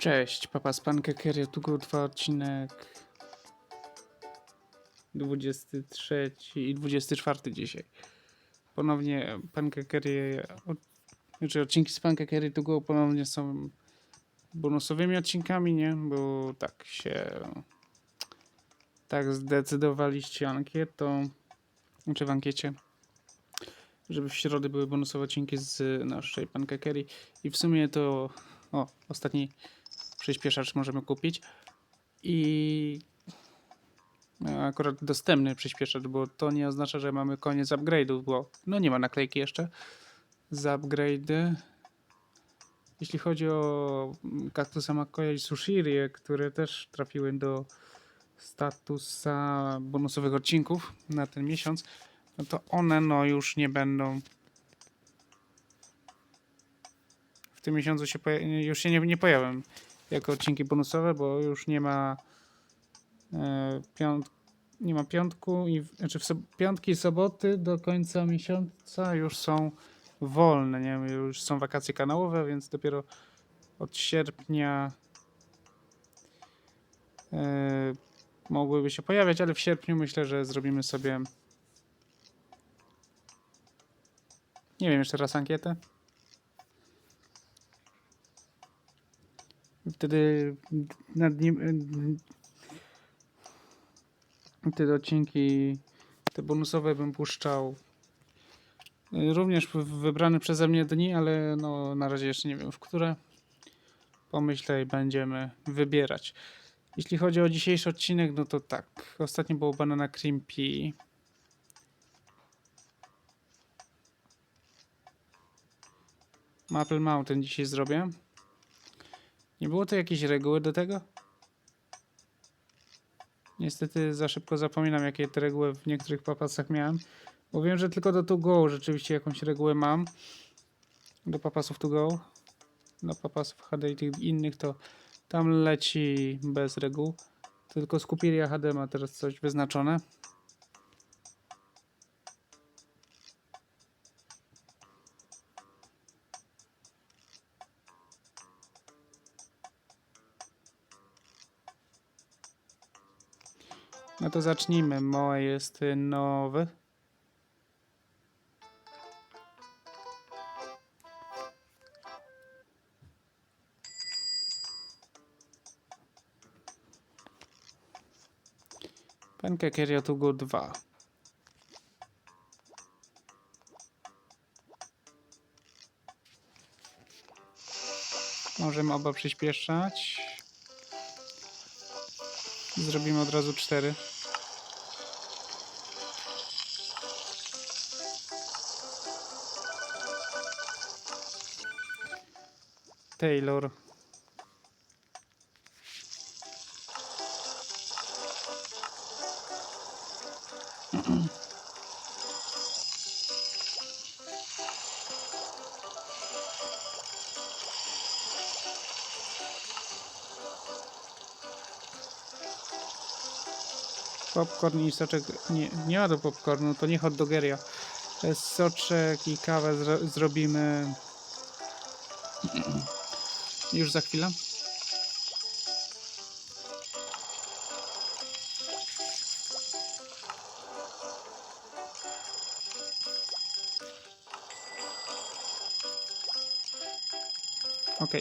Cześć, papa z Pankekeria, tu go trwa odcinek 23 i 24 dzisiaj. Ponownie Pankekerie, znaczy odcinki z Pankekery tu go ponownie są bonusowymi odcinkami, nie? Bo tak się, tak zdecydowaliście ankietą, czy w ankiecie, żeby w środę były bonusowe odcinki z naszej Pankekery i w sumie to, o, ostatni przyspieszacz możemy kupić. I e, akurat dostępny przyspieszacz, bo to nie oznacza, że mamy koniec upgrade'u, bo no nie ma naklejki jeszcze za upgrade'y. Jeśli chodzi o kaktusa Makoya i Sushirię, które też trafiły do statusa bonusowych odcinków na ten miesiąc, no to one no już nie będą. W tym miesiącu się już się nie, nie pojawią jako odcinki bonusowe, bo już nie ma e, piąt, nie ma piątku i znaczy w piątki i soboty do końca miesiąca już są wolne, nie wiem, już są wakacje kanałowe, więc dopiero od sierpnia e, mogłyby się pojawiać, ale w sierpniu myślę, że zrobimy sobie nie wiem, jeszcze raz ankietę. Wtedy nad nim. Te odcinki, te bonusowe bym puszczał y, również w wybrane przeze mnie dni, ale no na razie jeszcze nie wiem w które. Pomyślę i będziemy wybierać. Jeśli chodzi o dzisiejszy odcinek, no to tak. Ostatnio było Banana Crimpy. Maple Mountain dzisiaj zrobię. Nie było to jakiejś reguły do tego? Niestety za szybko zapominam, jakie te reguły w niektórych papasach miałem. Bo wiem, że tylko do to go rzeczywiście jakąś regułę mam. Do papasów to go. Do papasów HD i tych innych to tam leci bez reguł. Tylko Skupiria HD ma teraz coś wyznaczone. No to zacznijmy. Moe jest y, nowy. Pankekeria Tugo 2. Możemy oba przyspieszać. Zrobimy od razu 4. Taylor. Popcorn i soczek. Nie, nie ma do popcornu, to nie hot dogeria. Soczek i kawę zro zrobimy już za chwilę. Ok.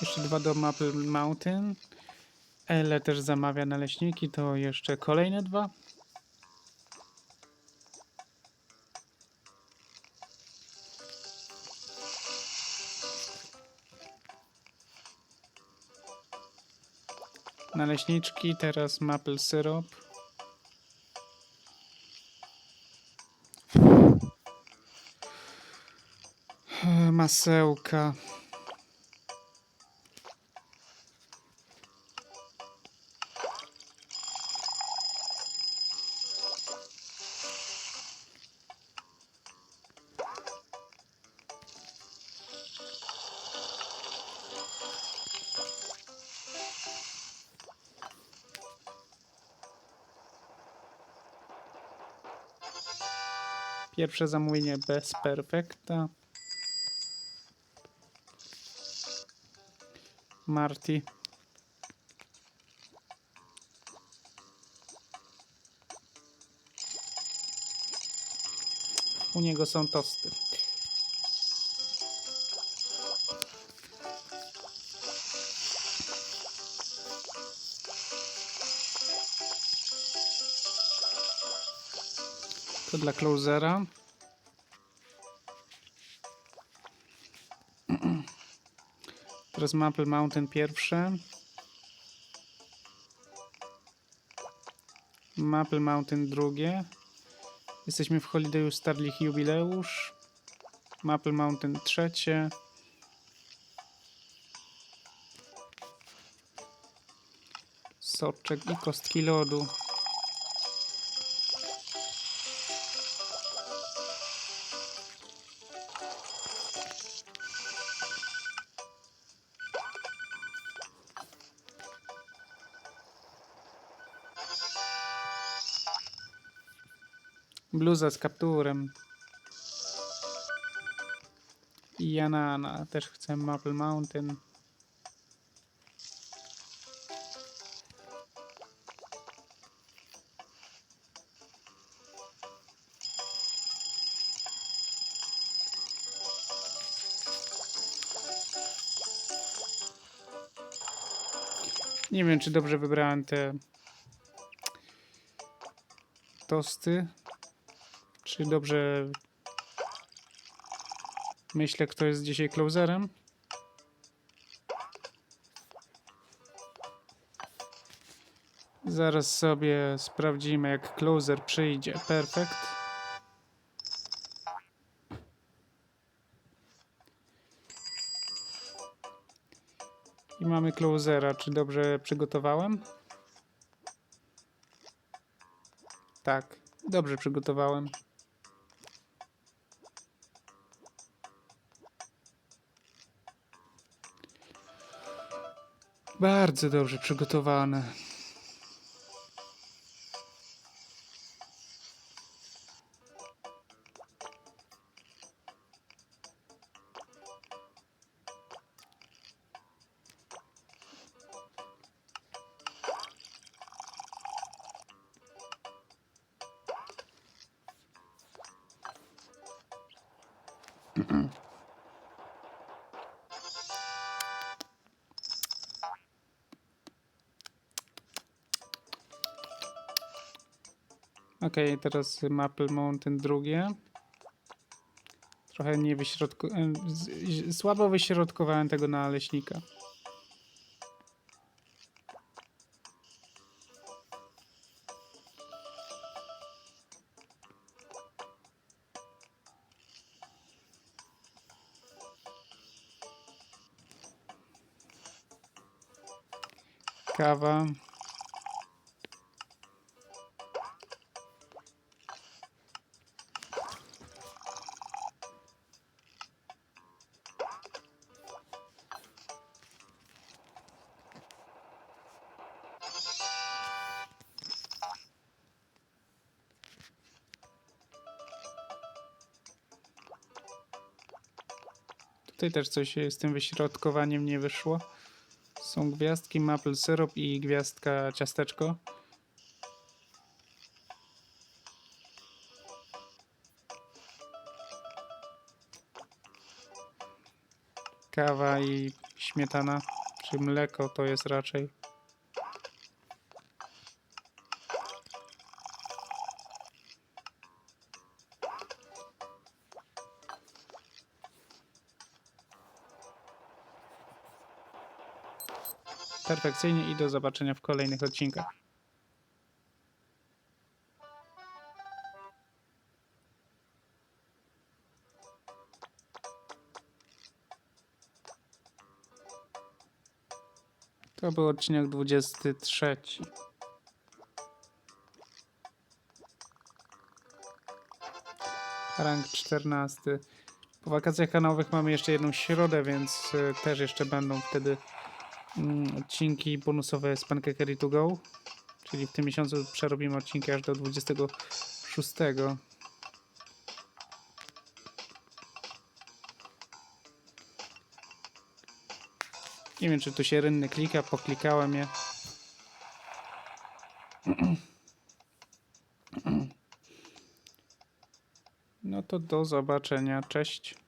Jeszcze dwa do Maple Mountain. Ele też zamawia naleśniki, to jeszcze kolejne dwa. Naleśniczki, teraz maple syrop. Masełka. Pierwsze zamówienie bez perfekta. Marty. U niego są tosty. To dla closera. Teraz Maple Mountain pierwsze. Maple Mountain drugie. Jesteśmy w Holidayu Starlich Jubileusz. Maple Mountain trzecie. Soczek i kostki lodu. Bluza z kapturem. I Janana. Też chcę Maple Mountain. Nie wiem, czy dobrze wybrałem te tosty. Czy dobrze myślę, kto jest dzisiaj closerem? Zaraz sobie sprawdzimy, jak closer przyjdzie. Perfekt. I mamy closera. Czy dobrze przygotowałem? Tak, dobrze przygotowałem. Bardzo dobrze przygotowane. Ok, teraz Maple Mountain drugie. Trochę nie wyśrodku... em, z- z- Słabo wyśrodkowałem tego naleśnika. Kawa. Tutaj też coś z tym wyśrodkowaniem nie wyszło. Są gwiazdki, maple syrup i gwiazdka ciasteczko. Kawa i śmietana, czy mleko to jest raczej. Perfekcyjnie i do zobaczenia w kolejnych odcinkach. To był odcinek 23. Rank 14. Po wakacjach kanałowych mamy jeszcze jedną środę, więc y, też jeszcze będą wtedy odcinki bonusowe z Pancakery to Go. Czyli w tym miesiącu przerobimy odcinki aż do 26. Nie wiem, czy tu się rynny klika, poklikałem je. No to do zobaczenia, cześć.